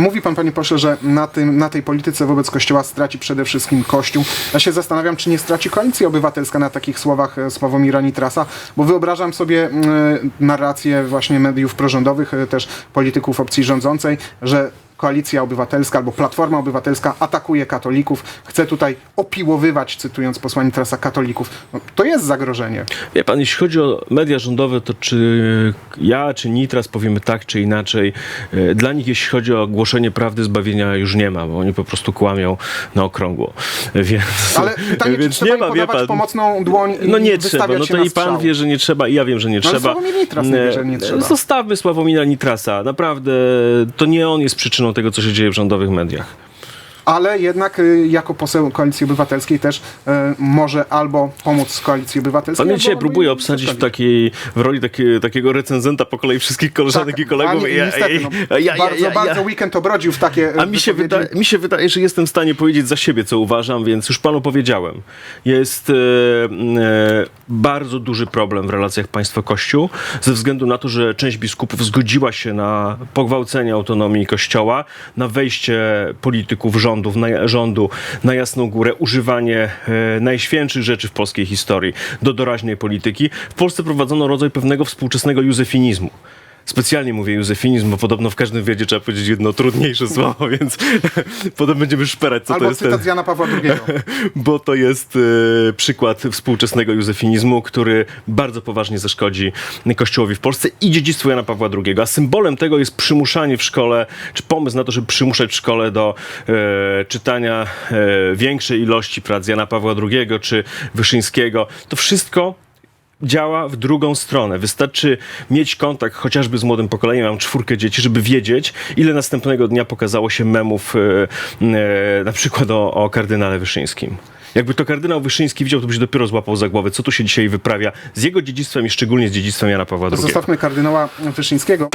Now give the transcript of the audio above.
Mówi pan, panie pośle, że na, tym, na tej polityce wobec Kościoła straci przede wszystkim Kościół. Ja się zastanawiam, czy nie straci Koalicja Obywatelska na takich słowach e, Sławomira Nitrasa, bo wyobrażam sobie mm, narrację właśnie mediów prorządowych, e, też polityków opcji rządzącej, że Koalicja Obywatelska albo Platforma Obywatelska atakuje katolików, chce tutaj opiłowywać, cytując posła Nitrasa, katolików. No, to jest zagrożenie. Wie pan, jeśli chodzi o media rządowe, to czy ja, czy Nitras powiemy tak, czy inaczej, e, dla nich jeśli chodzi o głoszenie prawdy zbawienia już nie ma, bo oni po prostu kłamią na okrągło. Więc, Ale pytanie, czy więc trzeba im podawać pomocną dłoń i No nie trzeba, no to i pan wie, że nie trzeba i ja wiem, że nie No ale trzeba. Sławomir Nitras nie wie, że nie E, trzeba. Zostawmy Sławomira Nitrasa. Naprawdę to nie on jest przyczyną tego, co się dzieje w rządowych mediach. Ale jednak y, jako poseł Koalicji Obywatelskiej też y, może albo pomóc Koalicji Obywatelskiej. Pan mnie dzisiaj próbuje obsadzić w, takiej, w roli takie, takiego recenzenta po kolei wszystkich koleżanek Tak, i kolegów. Ja- niestety, no, ja- ja- bardzo, ja- bardzo weekend obrodził w takie A mi się, wyda, mi się wydaje, że jestem w stanie powiedzieć za siebie, co uważam, więc już panu powiedziałem. Jest e, e, bardzo duży problem w relacjach państwo-kościół, ze względu na to, że część biskupów zgodziła się na pogwałcenie autonomii kościoła, na wejście polityków rządów, na, rządu na jasną górę, używanie e, najświętszych rzeczy w polskiej historii do doraźnej polityki. W Polsce prowadzono rodzaj pewnego współczesnego józefinizmu. Specjalnie mówię józefinizm, bo podobno w każdym wiedzie trzeba powiedzieć jedno trudniejsze słowo, więc potem będziemy szperać, co to Albo jest cytat ten, Jana Pawła II. bo to jest e, przykład współczesnego józefinizmu, który bardzo poważnie zaszkodzi Kościołowi w Polsce i dziedzictwu Jana Pawła II. A symbolem tego jest przymuszanie w szkole, czy pomysł na to, żeby przymuszać w szkole do e, czytania e, większej ilości prac Jana Pawła II czy Wyszyńskiego. To wszystko działa w drugą stronę. Wystarczy mieć kontakt chociażby z młodym pokoleniem, mam czwórkę dzieci, żeby wiedzieć, ile następnego dnia pokazało się memów e, na przykład o, o kardynale Wyszyńskim. Jakby to kardynał Wyszyński widział, to by się dopiero złapał za głowę, co tu się dzisiaj wyprawia z jego dziedzictwem i szczególnie z dziedzictwem Jana Pawła II. Zostawmy kardynała Wyszyńskiego.